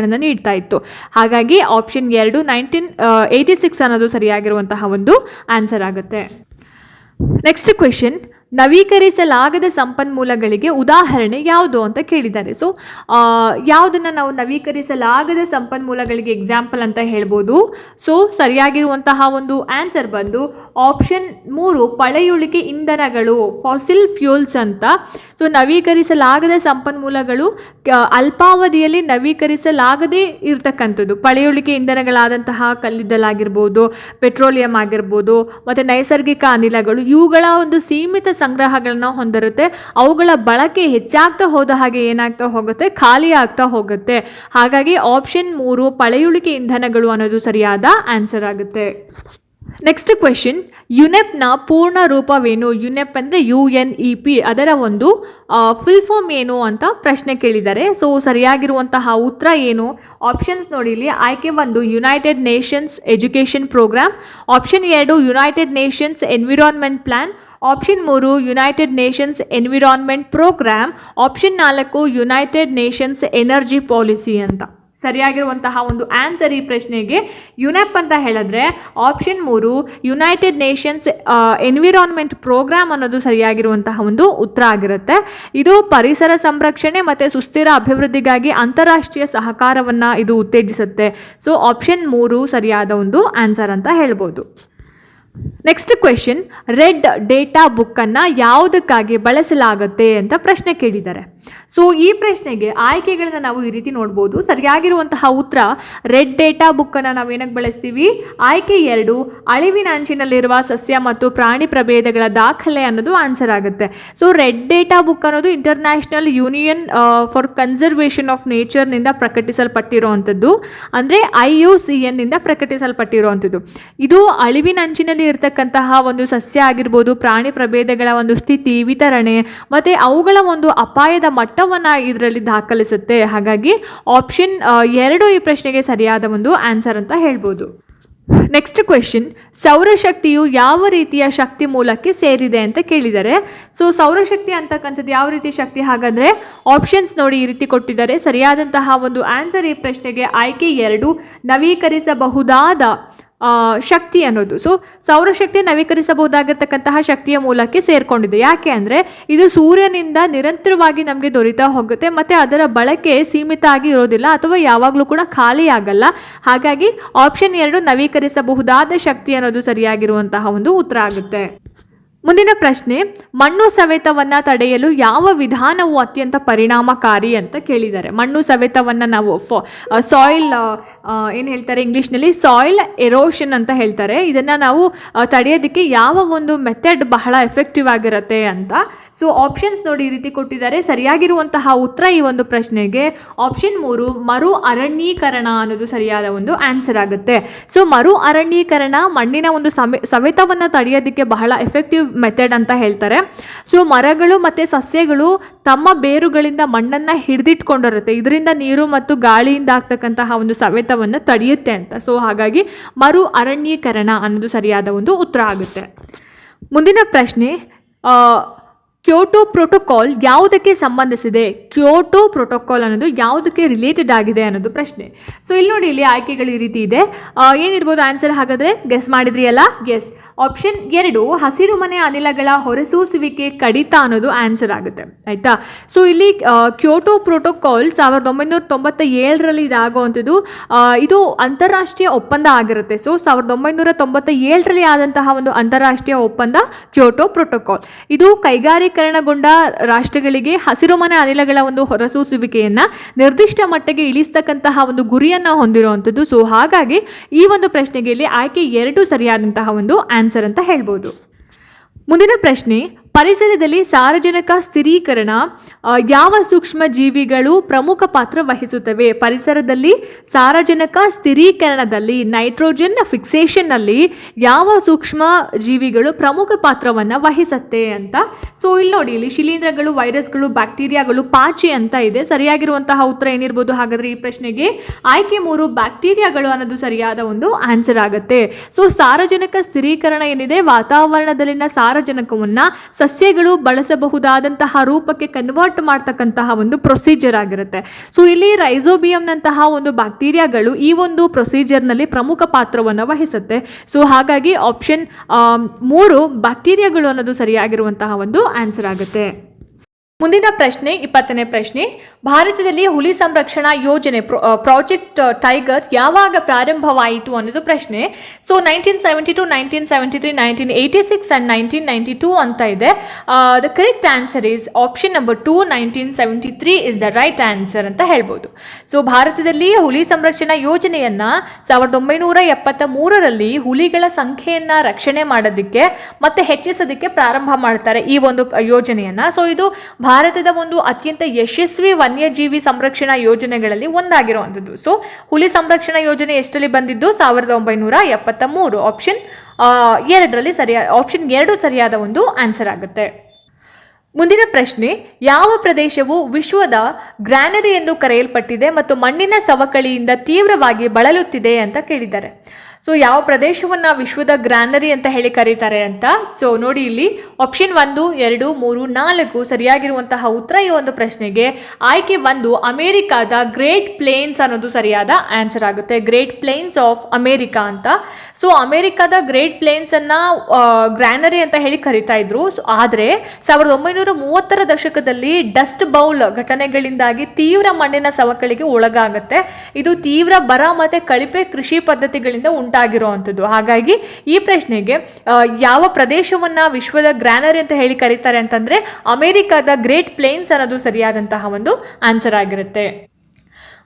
ಅಧಿಕಾರಗಳನ್ನು ನೀಡ್ತಾ ಇತ್ತು. ಹಾಗಾಗಿ ಆಪ್ಷನ್ ಎರಡು ನೈನ್ಟೀನ್ ಏಯ್ಟಿ ಸಿಕ್ಸ್ ಅನ್ನೋದು ಸರಿಯಾಗಿರುವಂತಹ ಒಂದು ಆನ್ಸರ್ ಆಗುತ್ತೆ. ನೆಕ್ಸ್ಟ್ ಕ್ವೆಶನ್ ನವೀಕರಿಸಲಾಗದ ಸಂಪನ್ಮೂಲಗಳಿಗೆ ಉದಾಹರಣೆ ಯಾವುದು ಅಂತ ಕೇಳಿದ್ದಾರೆ. ಸೊ ಯಾವುದನ್ನು ನಾವು ನವೀಕರಿಸಲಾಗದ ಸಂಪನ್ಮೂಲಗಳಿಗೆ ಎಕ್ಸಾಂಪಲ್ ಅಂತ ಹೇಳ್ಬೋದು. ಸೊ ಸರಿಯಾಗಿರುವಂತಹ ಒಂದು ಆನ್ಸರ್ ಬಂದು ಆಪ್ಷನ್ ಮೂರು, ಪಳೆಯುಳಿಕೆ ಇಂಧನಗಳು, ಫಾಸಿಲ್ ಫ್ಯೂಲ್ಸ್ ಅಂತ. ಸೊ ನವೀಕರಿಸಲಾಗದ ಸಂಪನ್ಮೂಲಗಳು ಅಲ್ಪಾವಧಿಯಲ್ಲಿ ನವೀಕರಿಸಲಾಗದೇ ಇರತಕ್ಕಂಥದ್ದು. ಪಳೆಯುಳಿಕೆ ಇಂಧನಗಳಾದಂತಹ ಕಲ್ಲಿದ್ದಲಾಗಿರ್ಬೋದು, ಪೆಟ್ರೋಲಿಯಂ ಆಗಿರ್ಬೋದು, ಮತ್ತು ನೈಸರ್ಗಿಕ ಅನಿಲಗಳು, ಇವುಗಳ ಒಂದು ಸೀಮಿತ ಸಂಗ್ರಹಗಳನ್ನು ಹೊಂದಿರುತ್ತೆ. ಅವುಗಳ ಬಳಕೆ ಹೆಚ್ಚಾಗ್ತಾ ಹೋದ ಹಾಗೆ ಏನಾಗ್ತಾ ಹೋಗುತ್ತೆ? ಖಾಲಿ ಆಗ್ತಾ ಹೋಗುತ್ತೆ. ಹಾಗಾಗಿ, ಆಪ್ಷನ್ ಮೂರು, ಪಳೆಯುಳಿಕೆ ಇಂಧನಗಳು ಅನ್ನೋದು ಸರಿಯಾದ ಆನ್ಸರ್ ಆಗುತ್ತೆ. ನೆಕ್ಸ್ಟ್ ಕ್ವೆಶನ್ ಯುನೆಪ್ನ ಪೂರ್ಣ ರೂಪವೇನು? ಯುನೆಪ್ ಅಂದರೆ ಯು ಎನ್ ಇ ಪಿ ಅದರ ಒಂದು ಫುಲ್ ಫಾರ್ಮ್ ಏನು ಅಂತ ಪ್ರಶ್ನೆ ಕೇಳಿದ್ದಾರೆ. ಸೊ ಸರಿಯಾಗಿರುವಂತಹ ಉತ್ತರ ಏನು? ಆಪ್ಷನ್ಸ್ ನೋಡಿ ಇಲ್ಲಿ. ಆಯ್ಕೆ ಒಂದು United Nations education programme option ಎರಡು United Nations environment plan option ಮೂರು United Nations environment programme option ನಾಲ್ಕು ಯುನೈಟೆಡ್ ನೇಷನ್ಸ್ ಎನರ್ಜಿ ಪಾಲಿಸಿ ಅಂತ. ಸರಿಯಾಗಿರುವಂತಹ ಒಂದು ಆನ್ಸರ್ ಈ ಪ್ರಶ್ನೆಗೆ. ಯುನೆಪ್ ಅಂತ ಹೇಳಿದ್ರೆ ಆಪ್ಷನ್ ಮೂರು ಯುನೈಟೆಡ್ ನೇಷನ್ಸ್ ಎನ್ವಿರಾನ್ಮೆಂಟ್ ಪ್ರೋಗ್ರಾಮ್ ಅನ್ನೋದು ಸರಿಯಾಗಿರುವಂತಹ ಒಂದು ಉತ್ತರ ಆಗಿರುತ್ತೆ. ಇದು ಪರಿಸರ ಸಂರಕ್ಷಣೆ ಮತ್ತು ಸುಸ್ಥಿರ ಅಭಿವೃದ್ಧಿಗಾಗಿ ಅಂತಾರಾಷ್ಟ್ರೀಯ ಸಹಕಾರವನ್ನು ಇದು ಉತ್ತೇಜಿಸುತ್ತೆ. ಸೊ ಆಪ್ಷನ್ ಮೂರು ಸರಿಯಾದ ಒಂದು ಆನ್ಸರ್ ಅಂತ ಹೇಳ್ಬೋದು. ನೆಕ್ಸ್ಟ್ ಕ್ವೆಶನ್ ರೆಡ್ ಡೇಟಾ ಬುಕ್ಕನ್ನು ಯಾವುದಕ್ಕಾಗಿ ಬಳಸಲಾಗುತ್ತೆ ಅಂತ ಪ್ರಶ್ನೆ ಕೇಳಿದ್ದಾರೆ. ಸೊ ಈ ಪ್ರಶ್ನೆಗೆ ಆಯ್ಕೆಗಳನ್ನ ನಾವು ಈ ರೀತಿ ನೋಡ್ಬೋದು. ಸರಿಯಾಗಿರುವಂತಹ ಉತ್ತರ ರೆಡ್ ಡೇಟಾ ಬುಕ್ಕನ್ನು ನಾವು ಏನಕ್ಕೆ ಬಳಸ್ತೀವಿ? ಆಯ್ಕೆ ಎರಡು, ಅಳಿವಿನ ಅಂಚಿನಲ್ಲಿರುವ ಸಸ್ಯ ಮತ್ತು ಪ್ರಾಣಿ ಪ್ರಭೇದಗಳ ದಾಖಲೆ ಅನ್ನೋದು ಆನ್ಸರ್ ಆಗುತ್ತೆ. ಸೊ ರೆಡ್ ಡೇಟಾ ಬುಕ್ ಅನ್ನೋದು international union for conservation of ನೇಚರ್ನಿಂದ ಪ್ರಕಟಿಸಲ್ಪಟ್ಟಿರುವಂಥದ್ದು. ಅಂದರೆ ಐ ಯು ಸಿ ಎನ್ನಿಂದ ಪ್ರಕಟಿಸಲ್ಪಟ್ಟಿರುವಂಥದ್ದು. ಇದು ಅಳಿವಿನ ಇರತಕ್ಕಂತಹ ಒಂದು ಸಸ್ಯ ಆಗಿರ್ಬೋದು, ಪ್ರಾಣಿ ಪ್ರಭೇದಗಳ ಒಂದು ಸ್ಥಿತಿ, ವಿತರಣೆ, ಮತ್ತು ಅವುಗಳ ಒಂದು ಅಪಾಯದ ಮಟ್ಟವನ್ನು ಇದರಲ್ಲಿ ದಾಖಲಿಸುತ್ತೆ. ಹಾಗಾಗಿ ಆಪ್ಷನ್ ಎರಡು ಈ ಪ್ರಶ್ನೆಗೆ ಸರಿಯಾದ ಒಂದು ಆನ್ಸರ್ ಅಂತ ಹೇಳ್ಬೋದು. ನೆಕ್ಸ್ಟ್ ಕ್ವೆಶನ್ ಸೌರಶಕ್ತಿಯು ಯಾವ ರೀತಿಯ ಶಕ್ತಿ ಮೂಲಕ್ಕೆ ಸೇರಿದೆ ಅಂತ ಕೇಳಿದ್ದಾರೆ ಸೊ ಸೌರಶಕ್ತಿ ಅಂತಕ್ಕಂಥದ್ದು ಯಾವ ರೀತಿ ಶಕ್ತಿ? ಹಾಗಾದರೆ ಆಪ್ಷನ್ಸ್ ನೋಡಿ ಈ ರೀತಿ ಕೊಟ್ಟಿದ್ದಾರೆ. ಸರಿಯಾದಂತಹ ಒಂದು ಆನ್ಸರ್ ಈ ಪ್ರಶ್ನೆಗೆ ಆಯ್ಕೆ ಎರಡು, ನವೀಕರಿಸಬಹುದಾದ ಶಕ್ತಿ ಅನ್ನೋದು. ಸೊ ಸೌರಶಕ್ತಿ ನವೀಕರಿಸಬಹುದಾಗಿರ್ತಕ್ಕಂತಹ ಶಕ್ತಿಯ ಮೂಲಕ್ಕೆ ಸೇರ್ಕೊಂಡಿದೆ. ಯಾಕೆ ಅಂದರೆ, ಇದು ಸೂರ್ಯನಿಂದ ನಿರಂತರವಾಗಿ ನಮಗೆ ದೊರೀತಾ ಹೋಗುತ್ತೆ, ಮತ್ತು ಅದರ ಬಳಕೆ ಸೀಮಿತ ಆಗಿ ಇರೋದಿಲ್ಲ, ಅಥವಾ ಯಾವಾಗಲೂ ಕೂಡ ಖಾಲಿ ಹಾಗಾಗಿ ಆಪ್ಷನ್ ಎರಡು, ನವೀಕರಿಸಬಹುದಾದ ಶಕ್ತಿ ಅನ್ನೋದು ಸರಿಯಾಗಿರುವಂತಹ ಒಂದು ಉತ್ತರ ಆಗುತ್ತೆ. ಮುಂದಿನ ಪ್ರಶ್ನೆ, ಮಣ್ಣು ಸವೆತವನ್ನು ತಡೆಯಲು ಯಾವ ವಿಧಾನವು ಅತ್ಯಂತ ಪರಿಣಾಮಕಾರಿ ಅಂತ ಕೇಳಿದ್ದಾರೆ. ಮಣ್ಣು ಸವೆತವನ್ನು ನಾವು ಸಾಯಿಲ್ ಏನು ಹೇಳ್ತಾರೆ ಇಂಗ್ಲೀಷ್ನಲ್ಲಿ? ಸಾಯಿಲ್ ಎರೋಷನ್ ಅಂತ ಹೇಳ್ತಾರೆ. ಇದನ್ನು ನಾವು ತಡೆಯೋದಕ್ಕೆ ಯಾವ ಒಂದು ಮೆಥಡ್ ಬಹಳ ಎಫೆಕ್ಟಿವ್ ಆಗಿರುತ್ತೆ ಅಂತ. ಸೊ ಆಪ್ಷನ್ಸ್ ನೋಡಿ ಈ ರೀತಿ ಕೊಟ್ಟಿದ್ದಾರೆ. ಸರಿಯಾಗಿರುವಂತಹ ಉತ್ತರ ಈ ಒಂದು ಪ್ರಶ್ನೆಗೆ. ಆಪ್ಷನ್ ಮೂರು, ಮರು ಅರಣ್ಯೀಕರಣ ಅನ್ನೋದು ಸರಿಯಾದ ಒಂದು ಆನ್ಸರ್ ಆಗುತ್ತೆ. ಸೊ ಮರು ಅರಣ್ಯೀಕರಣ ಮಣ್ಣಿನ ಒಂದು ಸವೆ ಸವೆತವನ್ನು ತಡೆಯೋದಕ್ಕೆ ಬಹಳ ಎಫೆಕ್ಟಿವ್ ಮೆಥಡ್ ಅಂತ ಹೇಳ್ತಾರೆ. ಸೊ ಮರಗಳು ಮತ್ತು ಸಸ್ಯಗಳು ತಮ್ಮ ಬೇರುಗಳಿಂದ ಮಣ್ಣನ್ನು ಹಿಡಿದಿಟ್ಕೊಂಡಿರುತ್ತೆ. ಇದರಿಂದ ನೀರು ಮತ್ತು ಗಾಳಿಯಿಂದ ಆಗ್ತಕ್ಕಂತಹ ಒಂದು ಸವೆತವನ್ನು ತಡೆಯುತ್ತೆ ಅಂತ. ಸೊ ಹಾಗಾಗಿ ಮರು ಅರಣ್ಯೀಕರಣ ಅನ್ನೋದು ಸರಿಯಾದ ಒಂದು ಉತ್ತರ ಆಗುತ್ತೆ. ಮುಂದಿನ ಪ್ರಶ್ನೆ ಕ್ಯೋಟೋ ಪ್ರೋಟೋಕಾಲ್ ಯಾವುದಕ್ಕೆ ಸಂಬಂಧಿಸಿದೆ? ಕ್ಯೋಟೋ ಪ್ರೋಟೋಕಾಲ್ ಅನ್ನೋದು ಯಾವುದಕ್ಕೆ ರಿಲೇಟೆಡ್ ಆಗಿದೆ ಅನ್ನೋದು ಪ್ರಶ್ನೆ. ಸೊ ಇಲ್ಲಿ ನೋಡಿ, ಇಲ್ಲಿ ಆಯ್ಕೆಗಳು ಈ ರೀತಿ ಇದೆ. ಏನಿರ್ಬೋದು ಆನ್ಸರ್ ಹಾಗಾದರೆ ಗೆಸ್ ಮಾಡಿದ್ರಿ ಅಲ್ಲ ಗೆಸ್ ಆಪ್ಷನ್ ಎರಡು, ಹಸಿರು ಮನೆ ಅನಿಲಗಳ ಹೊರಸೂಸುವಿಕೆ ಕಡಿತ ಅನ್ನೋದು ಆನ್ಸರ್ ಆಗುತ್ತೆ, ಆಯಿತಾ? ಸೊ ಇಲ್ಲಿ ಕ್ಯೋಟೋ ಪ್ರೋಟೋಕಾಲ್ ಸಾವಿರದ ಒಂಬೈನೂರ ತೊಂಬತ್ತ ಏಳರಲ್ಲಿ ಇದಾಗುವಂಥದ್ದು ಇದು ಅಂತಾರಾಷ್ಟ್ರೀಯ ಒಪ್ಪಂದ ಆಗಿರುತ್ತೆ. ಸೊ ಸಾವಿರದ ಒಂಬೈನೂರ ತೊಂಬತ್ತ ಏಳರಲ್ಲಿ ಆದಂತಹ ಒಂದು ಅಂತಾರಾಷ್ಟ್ರೀಯ ಒಪ್ಪಂದ ಕ್ಯೋಟೋ ಪ್ರೋಟೋಕಾಲ್ ಇದು ಕೈಗಾರೀಕರಣಗೊಂಡ ರಾಷ್ಟ್ರಗಳಿಗೆ ಹಸಿರುಮನೆ ಅನಿಲಗಳ ಒಂದು ಹೊರಸೂಸುವಿಕೆಯನ್ನು ನಿರ್ದಿಷ್ಟ ಮಟ್ಟಿಗೆ ಇಳಿಸ್ತಕ್ಕಂತಹ ಒಂದು ಗುರಿಯನ್ನು ಹೊಂದಿರುವಂಥದ್ದು. ಸೊ ಹಾಗಾಗಿ ಈ ಒಂದು ಪ್ರಶ್ನೆಗೆ ಇಲ್ಲಿ ಆಯ್ಕೆ ಎರಡು ಸರಿಯಾದಂತಹ ಒಂದು ಆನ್ಸರ್ ಅಂತ ಹೇಳ್ಬೋದು. ಮುಂದಿನ ಪ್ರಶ್ನೆ ಪರಿಸರದಲ್ಲಿ ಸಾರಜನಕ ಸ್ಥಿರೀಕರಣ ಯಾವ ಸೂಕ್ಷ್ಮ ಜೀವಿಗಳು ಪ್ರಮುಖ ಪಾತ್ರ ವಹಿಸುತ್ತವೆ? ಪರಿಸರದಲ್ಲಿ ಸಾರಜನಕ ಸ್ಥಿರೀಕರಣದಲ್ಲಿ, ನೈಟ್ರೋಜನ್ ಫಿಕ್ಸೇಷನ್ನಲ್ಲಿ ಯಾವ ಸೂಕ್ಷ್ಮ ಜೀವಿಗಳು ಪ್ರಮುಖ ಪಾತ್ರವನ್ನು ವಹಿಸುತ್ತೆ ಅಂತ? ಸೊ ಇಲ್ಲಿ ನೋಡಿ, ಇಲ್ಲಿ ಶಿಲೀಂಧ್ರಗಳು, ವೈರಸ್ಗಳು, ಬ್ಯಾಕ್ಟೀರಿಯಾಗಳು, ಪಾಚಿ ಅಂತ ಇದೆ. ಸರಿಯಾಗಿರುವಂತಹ ಉತ್ತರ ಏನಿರ್ಬೋದು ಹಾಗಾದ್ರೆ ಈ ಪ್ರಶ್ನೆಗೆ? ಆಯ್ಕೆ ಮೂರು ಬ್ಯಾಕ್ಟೀರಿಯಾಗಳು ಅನ್ನೋದು ಸರಿಯಾದ ಒಂದು ಆನ್ಸರ್ ಆಗುತ್ತೆ. ಸೊ ಸಾರಜನಕ ಸ್ಥಿರೀಕರಣ ಏನಿದೆ? ವಾತಾವರಣದಲ್ಲಿನ ಸಾರಜನಕವನ್ನು ಸಸ್ಯಗಳು ಬಳಸಬಹುದಾದಂತಹ ರೂಪಕ್ಕೆ ಕನ್ವರ್ಟ್ ಮಾಡ್ತಕ್ಕಂತಹ ಒಂದು ಪ್ರೊಸೀಜರ್ ಆಗಿರುತ್ತೆ. ಸೊ ಇಲ್ಲಿ ರೈಸೋಬಿಯಂನಂತಹ ಒಂದು ಬ್ಯಾಕ್ಟೀರಿಯಾಗಳು ಈ ಒಂದು ಪ್ರೊಸೀಜರ್ನಲ್ಲಿ ಪ್ರಮುಖ ಪಾತ್ರವನ್ನು ವಹಿಸುತ್ತೆ. ಸೊ ಹಾಗಾಗಿ ಆಪ್ಷನ್ ಮೂರು ಬ್ಯಾಕ್ಟೀರಿಯಾಗಳು ಅನ್ನೋದು ಸರಿಯಾಗಿರುವಂತಹ ಒಂದು ಆನ್ಸರ್ ಆಗುತ್ತೆ. ಮುಂದಿನ ಪ್ರಶ್ನೆ, ಇಪ್ಪತ್ತನೇ ಪ್ರಶ್ನೆ. ಭಾರತದಲ್ಲಿ ಹುಲಿ ಸಂರಕ್ಷಣಾ ಯೋಜನೆ ಪ್ರೊ- ಪ್ರಾಜೆಕ್ಟ್ ಟೈಗರ್ ಯಾವಾಗ ಪ್ರಾರಂಭವಾಯಿತು ಅನ್ನೋದು ಪ್ರಶ್ನೆ. So nineteen seventy two nineteen seventy three nineteen eighty six and nineteen ninety two ಅಂತ ಇದೆ. The correct answer is option number two nineteen seventy three is the right answer ಅಂತ ಹೇಳ್ಬೋದು. So ಭಾರತದಲ್ಲಿ ಹುಲಿ ಸಂರಕ್ಷಣಾ ಯೋಜನೆಯನ್ನು ಸಾವಿರದ ಒಂಬೈನೂರ ಎಪ್ಪತ್ತ ಮೂರರಲ್ಲಿ ಹುಲಿಗಳ ಸಂಖ್ಯೆಯನ್ನು ರಕ್ಷಣೆ ಮಾಡೋದಕ್ಕೆ ಮತ್ತು ಹೆಚ್ಚಿಸೋದಕ್ಕೆ ಪ್ರಾರಂಭ ಮಾಡ್ತಾರೆ ಈ ಒಂದು ಯೋಜನೆಯನ್ನು. ಸೊ ಇದು ಭಾರತದ ಒಂದು ಅತ್ಯಂತ ಯಶಸ್ವಿ ವನ್ಯಜೀವಿ ಸಂರಕ್ಷಣಾ ಯೋಜನೆಗಳಲ್ಲಿ ಒಂದಾಗಿರುವಂಥದ್ದು. ಸೊ ಹುಲಿ ಸಂರಕ್ಷಣಾ ಯೋಜನೆ ಎಷ್ಟರಲ್ಲಿ ಬಂದಿದ್ದು? ಸಾವಿರದ ಒಂಬೈನೂರ ಎಪ್ಪತ್ತ ಮೂರು ಆಪ್ಷನ್ ಎರಡರಲ್ಲಿ ಸರಿಯಾ ಆಪ್ಷನ್ ಎರಡು ಸರಿಯಾದ ಒಂದು ಆನ್ಸರ್ ಆಗುತ್ತೆ. ಮುಂದಿನ ಪ್ರಶ್ನೆ, ಯಾವ ಪ್ರದೇಶವು ವಿಶ್ವದ ಗ್ರ್ಯಾನರಿ ಎಂದು ಕರೆಯಲ್ಪಟ್ಟಿದೆ ಮತ್ತು ಮಣ್ಣಿನ ಸವಕಳಿಯಿಂದ ತೀವ್ರವಾಗಿ ಬಳಲುತ್ತಿದೆ ಅಂತ ಕೇಳಿದ್ದಾರೆ. ಸೊ ಯಾವ ಪ್ರದೇಶವನ್ನ ವಿಶ್ವದ ಗ್ರ್ಯಾನರಿ ಅಂತ ಹೇಳಿ ಕರೀತಾರೆ ಅಂತ? ಸೊ ನೋಡಿ ಇಲ್ಲಿ ಆಪ್ಷನ್ ಒಂದು, ಎರಡು, ಮೂರು, ನಾಲ್ಕು ಸರಿಯಾಗಿರುವಂತಹ ಉತ್ತರ ಈ ಒಂದು ಪ್ರಶ್ನೆಗೆ. ಆಯ್ಕೆ ಒಂದು, ಅಮೆರಿಕಾದ ಗ್ರೇಟ್ ಪ್ಲೇನ್ಸ್ ಅನ್ನೋದು ಸರಿಯಾದ ಆನ್ಸರ್ ಆಗುತ್ತೆ. ಗ್ರೇಟ್ ಪ್ಲೇನ್ಸ್ ಆಫ್ ಅಮೆರಿಕಾ ಅಂತ. ಸೊ ಅಮೆರಿಕಾದ ಗ್ರೇಟ್ ಪ್ಲೇನ್ಸ್ ಅನ್ನ ಗ್ರ್ಯಾನರಿ ಅಂತ ಹೇಳಿ ಕರಿತಾ ಇದ್ರು. ಸೊ ಆದರೆ ಸಾವಿರದ ಒಂಬೈನೂರ ಮೂವತ್ತರ ದಶಕದಲ್ಲಿ ಡಸ್ಟ್ ಬೌಲ್ ಘಟನೆಗಳಿಂದಾಗಿ ತೀವ್ರ ಮಣ್ಣಿನ ಸವಕಳಿಗೆ ಒಳಗಾಗುತ್ತೆ. ಇದು ತೀವ್ರ ಬರ ಮತ್ತೆ ಕಳಿಪೆ ಕೃಷಿ ಪದ್ಧತಿಗಳಿಂದ ಉಂಟಾಗಿರುವಂಥದ್ದು ಹಾಗಾಗಿ ಈ ಪ್ರಶ್ನೆಗೆ ಯಾವ ಪ್ರದೇಶವನ್ನ ವಿಶ್ವದ ಗ್ರ್ಯಾನರಿ ಅಂತ ಹೇಳಿ ಕರೀತಾರೆ ಅಂತಂದ್ರೆ ಅಮೆರಿಕದ ಗ್ರೇಟ್ ಪ್ಲೇನ್ಸ್ ಅನ್ನೋದು ಸರಿಯಾದಂತಹ ಒಂದು ಆನ್ಸರ್ ಆಗಿರುತ್ತೆ.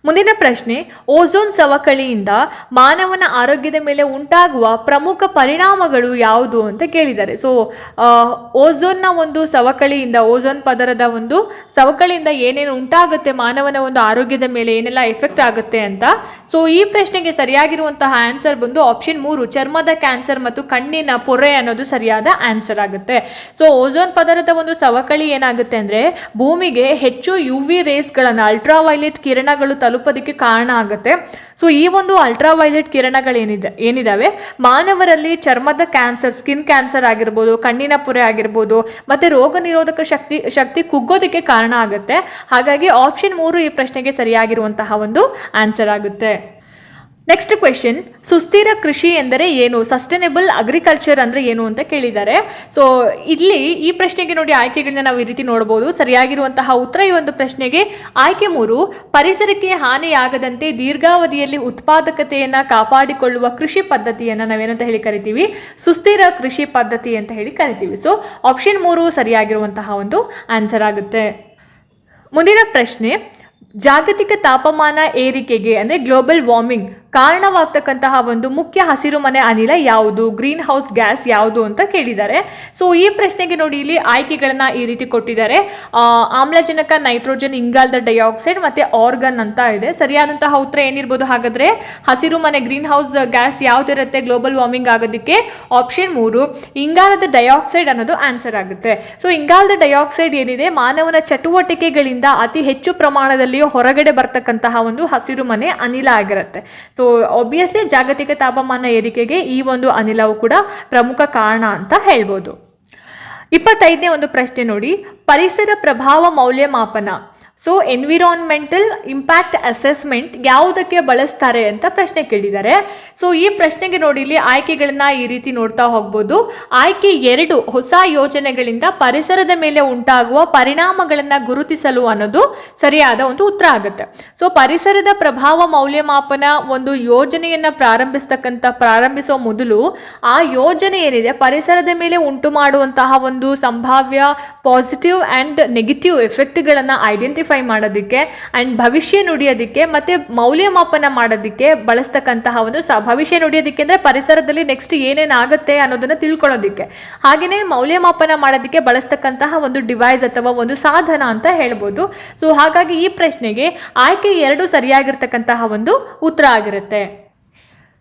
ಮುಂದಿನ ಪ್ರಶ್ನೆ, ಓಝೋನ್ ಸವಕಳಿಯಿಂದ ಮಾನವನ ಆರೋಗ್ಯದ ಮೇಲೆ ಉಂಟಾಗುವ ಪ್ರಮುಖ ಪರಿಣಾಮಗಳು ಯಾವುದು ಅಂತ ಕೇಳಿದ್ದಾರೆ. ಸೊ ಓಝೋನ್ನ ಒಂದು ಸವಕಳಿಯಿಂದ, ಓಝೋನ್ ಪದರದ ಒಂದು ಸವಕಳಿಯಿಂದ ಏನೇನು ಉಂಟಾಗುತ್ತೆ, ಮಾನವನ ಒಂದು ಆರೋಗ್ಯದ ಮೇಲೆ ಏನೆಲ್ಲ ಎಫೆಕ್ಟ್ ಆಗುತ್ತೆ ಅಂತ. ಸೊ ಈ ಪ್ರಶ್ನೆಗೆ ಸರಿಯಾಗಿರುವಂತಹ ಆನ್ಸರ್ ಬಂದು ಆಪ್ಷನ್ ಮೂರು, ಚರ್ಮದ ಕ್ಯಾನ್ಸರ್ ಮತ್ತು ಕಣ್ಣಿನ ಪೊರೆ ಅನ್ನೋದು ಸರಿಯಾದ ಆನ್ಸರ್ ಆಗುತ್ತೆ. ಸೊ ಓಝೋನ್ ಪದರದ ಒಂದು ಸವಕಳಿ ಏನಾಗುತ್ತೆ ಅಂದ್ರೆ, ಭೂಮಿಗೆ ಹೆಚ್ಚು ಯು ವಿ ರೇಸ್ಗಳನ್ನು ಅಲ್ಟ್ರಾವೈಲೆಟ್ ಕಿರಣಗಳು ತಲುಪೋದಕ್ಕೆ ಕಾರಣ ಆಗುತ್ತೆ. ಸೊ ಈ ಒಂದು ಅಲ್ಟ್ರಾವೈಲೆಟ್ ಕಿರಣಗಳೇನಿದೆ, ಏನಿದಾವೆ? ಮಾನವರಲ್ಲಿ ಚರ್ಮದ ಕ್ಯಾನ್ಸರ್ ಸ್ಕಿನ್ ಕ್ಯಾನ್ಸರ್ ಆಗಿರ್ಬೋದು, ಕಣ್ಣಿನ ಪೊರೆ ಆಗಿರ್ಬೋದು, ಮತ್ತೆ ರೋಗ ನಿರೋಧಕ ಶಕ್ತಿ ಶಕ್ತಿ ಕುಗ್ಗೋದಕ್ಕೆ ಕಾರಣ ಆಗುತ್ತೆ. ಹಾಗಾಗಿ ಆಪ್ಷನ್ ಮೂರು ಈ ಪ್ರಶ್ನೆಗೆ ಸರಿಯಾಗಿರುವಂತಹ ಒಂದು ಆನ್ಸರ್ ಆಗುತ್ತೆ. ನೆಕ್ಸ್ಟ್ ಕ್ವೆಶನ್ ಸುಸ್ಥಿರ ಕೃಷಿ ಎಂದರೆ ಏನು? ಸಸ್ಟೈನೇಬಲ್ ಅಗ್ರಿಕಲ್ಚರ್ ಅಂದರೆ ಏನು ಅಂತ ಕೇಳಿದ್ದಾರೆ. ಸೊ ಇಲ್ಲಿ ಈ ಪ್ರಶ್ನೆಗೆ ನೋಡಿ ಆಯ್ಕೆಗಳನ್ನ ನಾವು ಈ ರೀತಿ ನೋಡಬಹುದು ಸರಿಯಾಗಿರುವಂತಹ ಉತ್ತರ ಈ ಒಂದು ಪ್ರಶ್ನೆಗೆ, ಆಯ್ಕೆ ಮೂರು, ಪರಿಸರಕ್ಕೆ ಹಾನಿಯಾಗದಂತೆ ದೀರ್ಘಾವಧಿಯಲ್ಲಿ ಉತ್ಪಾದಕತೆಯನ್ನು ಕಾಪಾಡಿಕೊಳ್ಳುವ ಕೃಷಿ ಪದ್ಧತಿಯನ್ನು ನಾವೇನಂತ ಹೇಳಿ ಕರಿತೀವಿ? ಸುಸ್ಥಿರ ಕೃಷಿ ಪದ್ಧತಿ ಅಂತ ಹೇಳಿ ಕರಿತೀವಿ. ಸೊ ಆಪ್ಷನ್ ಮೂರು ಸರಿಯಾಗಿರುವಂತಹ ಒಂದು ಆನ್ಸರ್ ಆಗುತ್ತೆ. ಮುಂದಿನ ಪ್ರಶ್ನೆ ಜಾಗತಿಕ ತಾಪಮಾನ ಏರಿಕೆಗೆ, ಅಂದರೆ ಗ್ಲೋಬಲ್ ವಾರ್ಮಿಂಗ್ ಕಾರಣವಾಗ್ತಕ್ಕಂತಹ ಒಂದು ಮುಖ್ಯ ಹಸಿರುಮನೆ ಅನಿಲ ಯಾವುದು? ಗ್ರೀನ್ ಹೌಸ್ ಗ್ಯಾಸ್ ಯಾವುದು ಅಂತ ಕೇಳಿದ್ದಾರೆ. ಸೊ ಈ ಪ್ರಶ್ನೆಗೆ ನೋಡಿ ಇಲ್ಲಿ ಆಯ್ಕೆಗಳನ್ನು ಈ ರೀತಿ ಕೊಟ್ಟಿದ್ದಾರೆ. ಆಮ್ಲಜನಕ ನೈಟ್ರೋಜನ್ ಇಂಗಾಲದ ಡೈಆಕ್ಸೈಡ್ ಮತ್ತು ಆರ್ಗನ್ ಅಂತ ಇದೆ. ಸರಿಯಾದಂತಹ ಉತ್ತರ ಏನಿರ್ಬೋದು ಹಾಗಾದ್ರೆ? ಹಸಿರುಮನೆ ಗ್ರೀನ್ ಹೌಸ್ ಗ್ಯಾಸ್ ಯಾವುದಿರುತ್ತೆ ಗ್ಲೋಬಲ್ ವಾರ್ಮಿಂಗ್ ಆಗೋದಕ್ಕೆ ಆಪ್ಷನ್ ಮೂರು, ಇಂಗಾಲದ ಡೈಆಕ್ಸೈಡ್ ಅನ್ನೋದು ಆನ್ಸರ್ ಆಗುತ್ತೆ. ಸೊ ಇಂಗಾಲದ ಡೈಆಕ್ಸೈಡ್ ಏನಿದೆ? ಮಾನವನ ಚಟುವಟಿಕೆಗಳಿಂದ ಅತಿ ಹೆಚ್ಚು ಪ್ರಮಾಣದಲ್ಲಿ ಹೊರಗಡೆ ಬರ್ತಕ್ಕಂತಹ ಒಂದು ಹಸಿರು ಮನೆ ಅನಿಲ ಆಗಿರುತ್ತೆ. ಸೊ ಆಬ್ವಿಯಸ್ಲಿ ಜಾಗತಿಕ ತಾಪಮಾನ ಏರಿಕೆಗೆ ಈ ಒಂದು ಅನಿಲವು ಕೂಡ ಪ್ರಮುಖ ಕಾರಣ ಅಂತ ಹೇಳ್ಬೋದು. ಇಪ್ಪತ್ತೈದನೇ ಒಂದು ಪ್ರಶ್ನೆ ನೋಡಿ. ಪರಿಸರ ಪ್ರಭಾವ ಮೌಲ್ಯಮಾಪನ. ಸೊ ಎನ್ವಿರಾನ್ಮೆಂಟಲ್ ಇಂಪ್ಯಾಕ್ಟ್ ಅಸೆಸ್ಮೆಂಟ್ ಯಾವುದಕ್ಕೆ ಬಳಸ್ತಾರೆ ಅಂತ ಪ್ರಶ್ನೆ ಕೇಳಿದ್ದಾರೆ. ಸೊ ಈ ಪ್ರಶ್ನೆಗೆ ನೋಡಿ, ಇಲ್ಲಿ ಆಯ್ಕೆಗಳನ್ನ ಈ ರೀತಿ ನೋಡ್ತಾ ಹೋಗ್ಬೋದು. ಆಯ್ಕೆ ಎರಡು ಹೊಸ ಯೋಜನೆಗಳಿಂದ ಪರಿಸರದ ಮೇಲೆ ಉಂಟಾಗುವ ಪರಿಣಾಮಗಳನ್ನು ಗುರುತಿಸಲು ಅನ್ನೋದು ಸರಿಯಾದ ಒಂದು ಉತ್ತರ ಆಗುತ್ತೆ. ಸೊ ಪರಿಸರದ ಪ್ರಭಾವ ಮೌಲ್ಯಮಾಪನ ಒಂದು ಯೋಜನೆಯನ್ನ ಪ್ರಾರಂಭಿಸ್ತಕ್ಕಂಥ ಪ್ರಾರಂಭಿಸುವ ಮೊದಲು ಆ ಯೋಜನೆ ಏನಿದೆ, ಪರಿಸರದ ಮೇಲೆ ಉಂಟು ಮಾಡುವಂತಹ ಒಂದು ಸಂಭಾವ್ಯ ಪಾಸಿಟಿವ್ ಆ್ಯಂಡ್ ನೆಗೆಟಿವ್ ಎಫೆಕ್ಟ್ಗಳನ್ನು ಐಡೆಂಟಿಫೈ ಮಾಡೋದಕ್ಕೆ ಆ್ಯಂಡ್ ಭವಿಷ್ಯ ನುಡಿಯೋದಕ್ಕೆ ಮತ್ತು ಮೌಲ್ಯಮಾಪನ ಮಾಡೋದಕ್ಕೆ ಬಳಸ್ತಕ್ಕಂತಹ ಒಂದು ಸ, ಭವಿಷ್ಯ ನುಡಿಯೋದಕ್ಕೆ ಅಂದರೆ ಪರಿಸರದಲ್ಲಿ ನೆಕ್ಸ್ಟ್ ಏನೇನು ಆಗುತ್ತೆ ಅನ್ನೋದನ್ನು ತಿಳ್ಕೊಳ್ಳೋದಕ್ಕೆ. ಹಾಗೆಯೇ ಮೌಲ್ಯಮಾಪನ ಮಾಡೋದಕ್ಕೆ ಬಳಸ್ತಕ್ಕಂತಹ ಒಂದು ಡಿವೈಸ್ ಅಥವಾ ಒಂದು ಸಾಧನ ಅಂತ ಹೇಳ್ಬೋದು. ಸೊ ಹಾಗಾಗಿ ಈ ಪ್ರಶ್ನೆಗೆ ಆಯ್ಕೆ ಎರಡು ಸರಿಯಾಗಿರ್ತಕ್ಕಂತಹ ಒಂದು ಉತ್ತರ ಆಗಿರುತ್ತೆ.